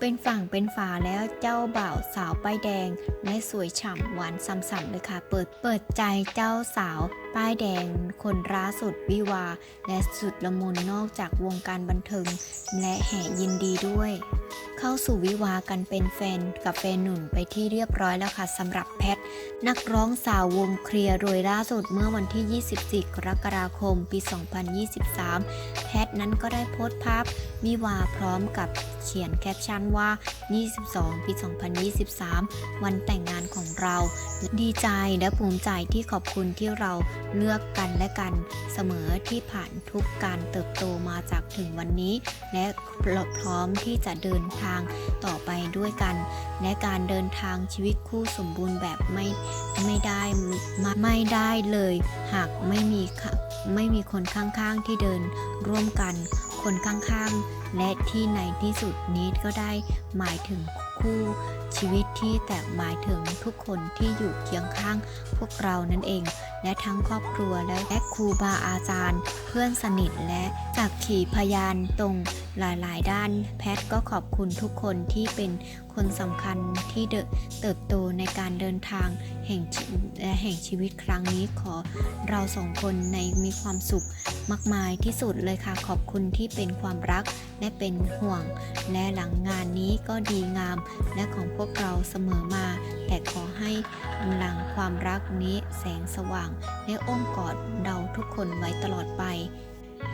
เป็นฝั่งเป็นฝาแล้วเจ้าบ่าวสาวป้ายแดง และสวยฉ่ำหวานซ้ำๆเลยค่ะ เปิดเปิดใจเจ้าสาวป้ายแดง คนร้าสุดวิวา และสุดละมุนนอกจากวงการบันเทิง และแห่ยินดีด้วย เข้าสู่วิวากันเป็นแฟนกับแฟนหนุ่มไปที่เรียบร้อยแล้วค่ะสำหรับแพท นักร้องสาววงเคลียร์โดยล่าสุดเมื่อวันที่ 24 กรกฎาคม ปี 2023 แพทนั้นก็ได้โพสต์ภาพวิวาพร้อมกับเขียนแคปชั่นว่า 22 ปี 2023 วันแต่งงานของเรา ดีใจและภูมิใจที่ขอบคุณที่เราเลือกกันและกันเสมอที่ผ่านทุกการเติบโตมาจากถึงวันนี้ และพร้อมที่จะเดินินทางต่อไปด้วยกัน และการเดินทางชีวิตคู่สมบูรณ์แบบไม่ไม่ได้ไม่ไม่ได้เลย หากไม่มีไม่มีคนข้างๆที่เดินร่วมกัน คนข้างๆ และที่ในที่สุดนี้ก็ได้หมายถึง คู่ ชีวิตที่แต่หมายถึงทุกคนที่อยู่เคียงข้างพวกเรานั่นเอง และทั้งครอบครัวและครูบาอาจารย์ เพื่อนสนิทและจากขีพยานตรงหลาย ๆ ด้าน แพทย์ก็ขอบคุณทุกคนที่เป็นคนสำคัญที่เติบโตในการเดินทางแห่งและแห่งชีวิตครั้งนี้ขอเราสองคนในมีความสุขมากมายที่สุดเลยค่ะ ขอบคุณที่เป็นความรักและเป็นห่วง และหลังงานนี้ก็ดีงามและของพวกเราเสมอมา แต่ขอให้หลังความรักนี้แสงสว่าง และอ้อมกอดเราทุกคนไว้ตลอดไป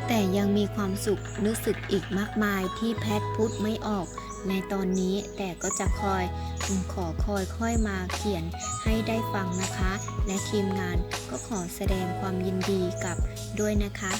แต่ยังมีความสุขรู้สึกอีกมากมายที่แพทย์พูดไม่ออก ในตอนนี้แต่ก็จะคอยขอคอยค่อยมาเขียนให้ได้ฟังนะคะ และทีมงานก็ขอแสดงความยินดีกับด้วยนะคะ